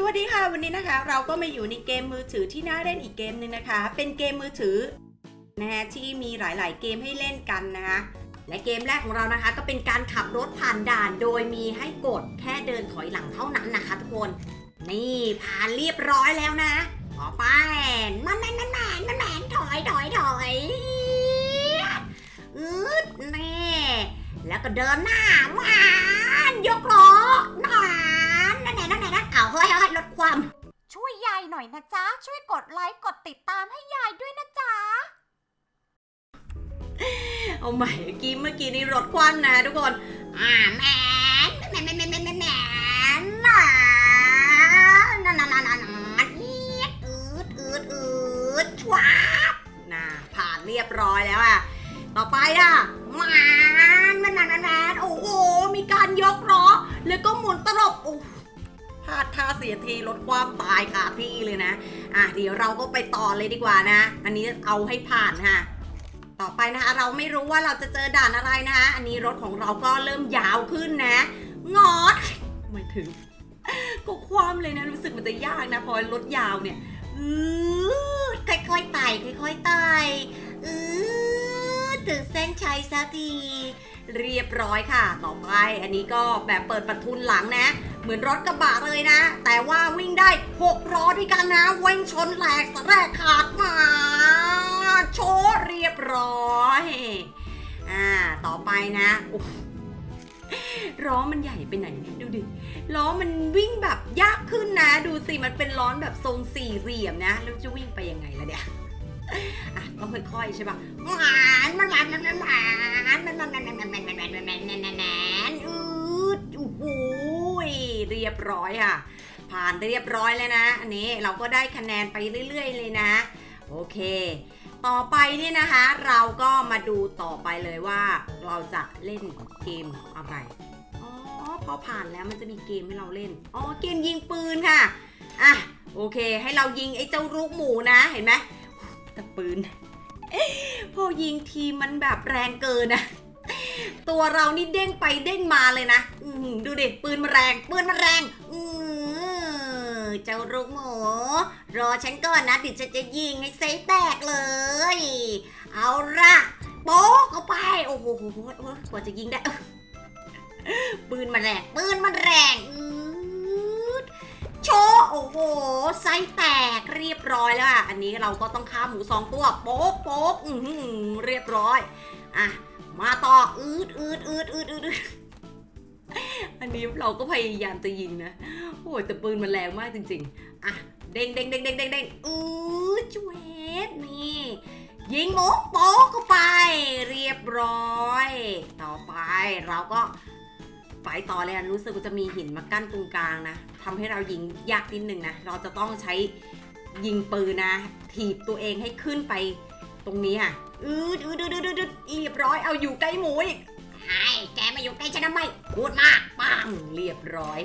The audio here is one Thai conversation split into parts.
สวัสดีค่ะ วันนี้นะคะ เราก็มาอยู่ในเกมมือถือที่น่าเล่นอีกเกมหนึ่งนะคะ เป็นเกมมือถือนะฮะที่มีหลาย ๆ เกมให้เล่นกันนะคะและเกมแรกของเรานะคะ ก็เป็นการขับรถผ่านด่านโดยมีให้กดแค่เดินถอยหลังเท่านั้นนะคะทุกคนนี่ผ่านเรียบร้อยแล้วนะต่อไปมันแมนมันแมนมันแมนถอยถอยถอยอืดแน่แล้วก็เดินหน้าหวานยกล้อ แหละนั่นแหละนั่นเอาเฮ้ยเฮ้ยลดความ ช่วยยายหน่อยนะจ๊ะ ช่วยกดไลค์กดติดตามให้ยายด้วยนะจ๊ะ เอาใหม่เมื่อกี้เมื่อกี้นี่รถคว่ำนะทุกคน อ่าแมนแมนแมนแมนแมนแมนแมนน่ะนั่นนั่นนั่นนั่นนั่นอีดอืดอืดอืดชวาบน่ะผ่านเรียบร้อยแล้วอะต่อไปอะแมนแมนแมนแมนแมนโอ้โหมีการยกล้อแล้วก็หมุนตลบโอ้ พลาดท่าเสียทีลดความตายคาที่เลยนะอะเดี๋ยวเราก็ไปต่อเลยดีกว่านะ อันนี้เอาให้ผ่านค่ะต่อไปนะคะเราไม่รู้ว่าเราจะเจอด่านอะไรนะคะอันนี้รถของเราก็เริ่มยาวขึ้นนะ งอดไม่ถึงก็ความเลยนะรู้สึกมันจะยากนะพอรถยาวเนี่ยอือค่อยๆไต่ค่อยๆไต่อือถึงเส้นชัยสักที เรียบร้อยค่ะ ต่อไปอันนี้ก็แบบเปิดประทุนหลังนะ เหมือนรถกระบะเลยนะ แต่ว่าวิ่งได้6ล้อด้วยกันนะเวิ่งชนแหลกสแรกขาดมา โชว์เรียบร้อยอ่าต่อไปนะล้อมันใหญ่ไปไหนเนี่ยดูดิล้อมันวิ่งแบบยากขึ้นนะ ดูสิมันเป็นล้อแบบทรงสี่เหลี่ยมนะ แล้วจะวิ่งไปยังไงล่ะเนี่ยอะต้องค่อยๆใช่ปะหวานมันหวานมันหว ยบร้อยค่ะ ผ่านเรียบร้อยแล้วนะ อันนี้เราก็ได้คะแนนไปเรื่อย ๆ เลยนะ โอเค ต่อไปเนี่ยนะคะ เราก็มาดูต่อไปเลยว่า เราจะเล่นเกมอะไร อ๋อพอผ่านแล้วมันจะมีเกมให้เราเล่น อ๋อเกมยิงปืนค่ะ อะโอเค ให้เรายิงไอ้เจ้าลูกหมูนะเห็นไหมแต่ปืนพอยิงทีมันแบบแรงเกินนะ ตัวเรานี่เด้งไปเด้งมาเลยนะอื้อหือดูดิปืนมันแรง ปืนมันแรง อือเจ้าลูกหมู รอฉันก่อนนะเดี๋ยวฉันจะยิงให้ไส้แตกเลย เอาละโป๊กเข้าไป โอ้โหโอ้โหโหกว่าจะยิงได้ ปืนมันแรง ปืนมันแรงอืดโชว์โอ้โห ไส้แตกเรียบร้อยแล้วอะ อันนี้เราก็ต้องฆ่าหมูสองตัว โป๊กโป๊กอือหือเรียบร้อย อะ มาต่ออืดอืดอืดอืดอืดอืดอันนี้เราก็พยายามจะยิงนะ โอ้ยแต่ปืนมันแรงมากจริง ๆ อะ เด้งเด้งเด้งเด้งเด้งเด้งอือจวบนี่ ยิงหมูโป๊กเข้าไป เรียบร้อย ต่อไปเราก็ไปต่อเลยรู้สึกว่าจะมีหินมากั้นตรงกลางนะทำให้เรายิงยากนิดนึงนะ เราจะต้องใช้ยิงปืนนะ ถีบตัวเองให้ขึ้นไปตรงนี้อะ อืดอืดอืดอืดอืดเรียบร้อยเอาอยู่ใกล้หมูอีกไอ้แกมาอยู่ใกล้ฉันทำไมพูดมากปังเรียบร้อย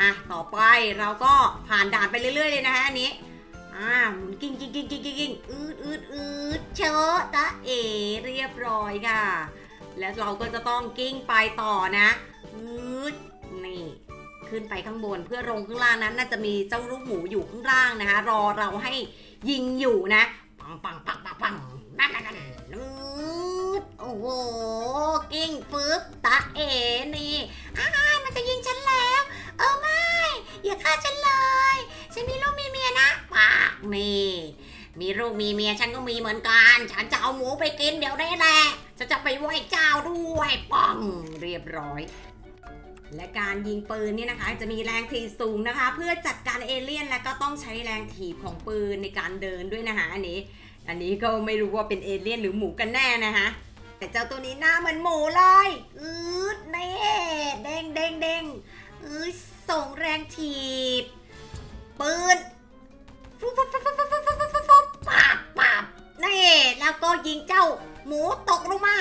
อะต่อไปเราก็ผ่านด่านไปเรื่อยๆเลยนะฮะอันนี้อ่าหมุนกิ้งกิ้งกิ้งกิ้งกิ้งกิ้งอืดอืดอืดเชอะตะเอเรียบร้อยค่ะ แล้วเราก็จะต้องกิ้งไปต่อนะอืดนี่ขึ้นไปข้างบนเพื่อลงข้างล่างนั้น น่าจะมีเจ้าลูกหมูอยู่ข้างล่างนะคะ รอเราให้ยิงอยู่นะปังปังปังปังปัง นั่นนั่นนั่นอืดโอ้โหกิ้งฟึบตะเอนี่อ้ายมันจะยิงฉันแล้ว เออไม่ อย่าฆ่าฉันเลย ฉันมีลูกมีเมียนะปากนี่มีลูกมีเมียฉันก็มีเหมือนกัน ฉันจะเอาหมูไปกินเดี๋ยวได้แหละฉันจะไปไหว้เจ้าด้วยปังเรียบร้อยและการยิงปืนเนี่ยนะคะจะมีแรงถีบสูงนะคะ เพื่อจัดการเอเลี่ยนและก็ต้องใช้แรงถีบของปืนในการเดินด้วยนะคะอันนี้ อันนี้ก็ไม่รู้ว่าเป็นเอเลี่ยนหรือหมูกันแน่นะคะแต่เจ้าตัวนี้หน้าเหมือนหมูเลยอืดเน่เด้งเด้งเด้งอืดส่งแรงถีบ ปืนฟุบฟุบฟุบฟุบฟุบฟุบฟุบฟุบฟุบบปาบปาบนี่แล้วก็ยิงเจ้า หมูตกลงมา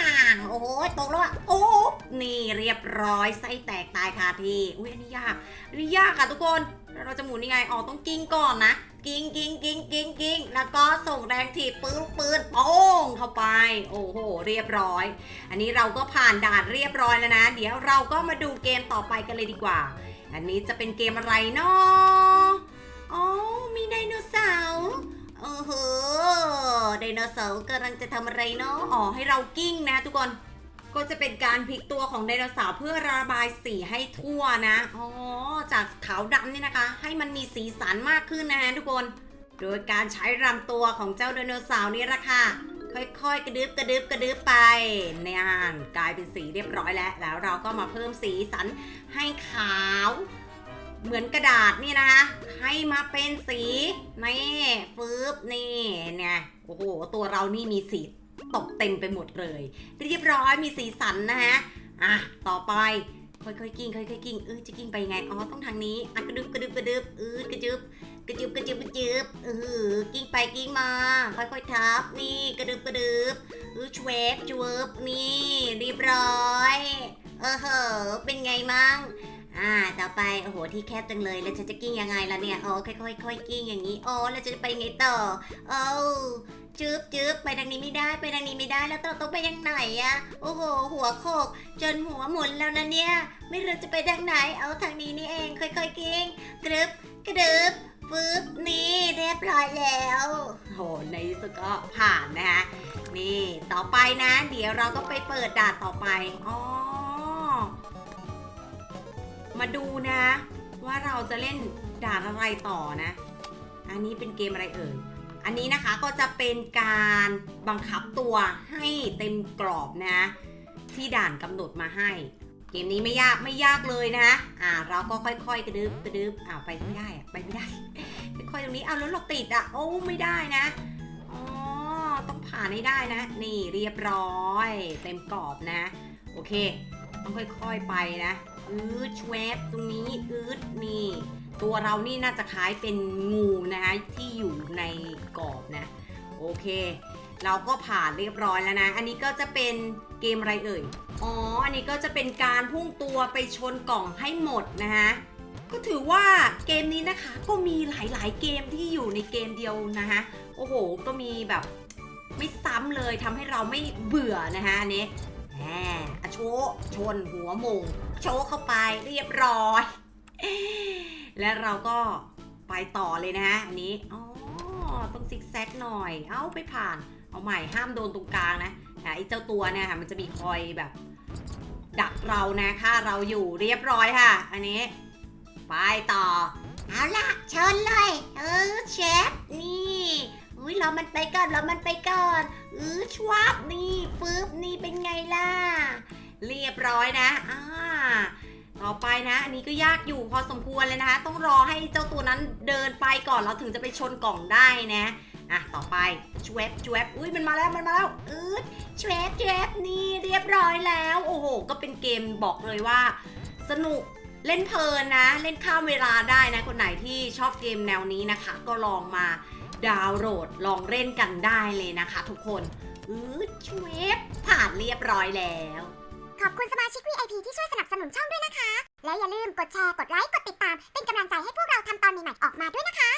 โอ้โหตกแล้วอะโอ้นี่เรียบร้อยไส้แตกตายคาที่อุ้ยอันนี้ยากอันนี้ยากอะทุกคนเราจะหมุนยังไงอ๋อต้องกิ้งก่อนนะ กิ้งกิ้งกิ้งกิ้งกิ้งแล้วก็ส่งแรงถีบปืนปืนโป้งเข้าไป โอ้โห เรียบร้อย อันนี้เราก็ผ่านด่านเรียบร้อยแล้วนะ เดี๋ยวเราก็มาดูเกมต่อไปกันเลยดีกว่า อันนี้จะเป็นเกมอะไรเนาะอ๋อมีไดโนเสาร์โอ้โหไดโนเสาร์กำลังจะทำอะไรเนาะอ๋อให้เรากิ้งนะทุกคน ก็จะเป็นการพลิกตัวของไดโนเสาร์เพื่อระบายสีให้ทั่วนะ อ๋อ จากขาวดำเนี่ยนะคะ ให้มันมีสีสันมากขึ้นนะฮะทุกคน โดยการใช้ลำตัวของเจ้าไดโนเสาร์นี่ละค่ะ ค่อยๆ กระดึบกระดึบกระดึบไปเนี่ยกลายเป็นสีเรียบร้อยแล้ว แล้วเราก็มาเพิ่มสีสันให้ขาว เหมือนกระดาษนี่นะคะ ให้มาเป็นสี นี่ฟืบนี่เนี่ย โอ้โห ตัวเรานี่มีสี ตกเต็มไปหมดเลย เรียบร้อยมีสีสันนะฮะอะต่อไปค่อยๆกิ้งค่อยๆกิ้งเออจะกิ้งไปยังไงอ๋อต้องทางนี้อะกระดึบกระดึบกระดึบเออกระจึบกระจึบกระจึบกระจึบเออกิ้งไปกิ้งมา ค่อยๆทับนี่กระดึบกระดึบเออชเวบชเวบนี่เรียบร้อยเออเหอะเป็นไงมั่ง อ่า ต่อไป โอ้โห ที่แคบจังเลย แล้วฉันจะกิ้งยังไงล่ะเนี่ยอ๋อค่อยๆค่อยๆกิ้งอย่างนี้อ๋อแล้วจะไปไงต่อ โอ้จึบจึบไปทางนี้ไม่ได้ ไปทางนี้ไม่ได้ แล้วต้องต้องไปยังไหนอะโอ้โห หัวโขกจนหัวหมุนแล้วนะเนี่ย ไม่รู้จะไปทางไหน เอาทางนี้นี่เอง ค่อยๆกิ้ง กรึบกรึบฟึบนี่เรียบร้อยแล้ว โห ในที่สุดก็ผ่านนะคะ นี่ ต่อไปนะ เดี๋ยวเราก็ไปเปิดด่านต่อไป อ๋อ มาดูนะ ว่าเราจะเล่นด่านอะไรต่อนะ อันนี้เป็นเกมอะไรเอ่ย อันนี้นะคะก็จะเป็นการบังคับตัวให้เต็มกรอบนะ ที่ด่านกำหนดมาให้ เกมนี้ไม่ยากไม่ยากเลยนะ อ่า เราก็ค่อยๆ กระดึบกระดึบอ่าไปไม่ได้อะไปไม่ได้ค่อยๆตรงนี้เอาแล้วเราติดอะโอ้ไม่ได้นะอ๋อต้องผ่านให้ได้นะ นี่เรียบร้อย เต็มกรอบนะ โอเค ต้องค่อยๆไปนะ อืดชวบตรงนี้อืดนี่ ตัวเรานี่น่าจะคล้ายเป็นงูนะคะที่อยู่ในกรอบนะ โอเค เราก็ผ่านเรียบร้อยแล้วนะ อันนี้ก็จะเป็นเกมอะไรเอ่ย อ๋อ อันนี้ก็จะเป็นการพุ่งตัวไปชนกล่องให้หมดนะคะก็ถือว่าเกมนี้นะคะก็มีหลายๆเกมที่อยู่ในเกมเดียวนะคะโอ้โห ก็มีแบบไม่ซ้ำเลยทำให้เราไม่เบื่อนะคะอันนี้แหมอะโชชนหัวมง โชะเข้าไปเรียบร้อย และเราก็ไปต่อเลยนะฮะอันนี้อ๋อต้องซิกแซกหน่อย เอาไปผ่าน เอาใหม่ห้ามโดนตรงกลางนะอะไอ้เจ้าตัวเนี่ยค่ะมันจะมีคอยแบบ ดักเรานะค่าเราอยู่เรียบร้อยค่ะ อันนี้ ไปต่อ เอาล่ะเชิญเลย เออเชฟนี่อุ้ยเรามันไปก่อนเรามันไปก่อนเออชวบนี่ฟืบนี่เป็นไงล่ะ เรียบร้อยนะอ่าต่อไปนะอันนี้ก็ยากอยู่พอสมควรเลยนะคะ ต้องรอให้เจ้าตัวนั้นเดินไปก่อนเราถึงจะไปชนกล่องได้นะอะต่อไปชวบชวบอุ้ยมันมาแล้วมันมาแล้วอืดชวบชวบนี่เรียบร้อยแล้ว โอ้โห ก็เป็นเกมบอกเลยว่า สนุกเล่นเพลินนะ เล่นข้ามเวลาได้นะ คนไหนที่ชอบเกมแนวนี้นะคะ ก็ลองมาดาวน์โหลดลองเล่นกันได้เลยนะคะ ทุกคนอืดชวบผ่านเรียบร้อยแล้ว ขอบคุณสมาชิก VIP ที่ช่วยสนับสนุนช่องด้วยนะคะ และอย่าลืมกดแชร์ กดไลค์ กดติดตาม เป็นกำลังใจให้พวกเราทำตอนใหม่ๆออกมาด้วยนะคะ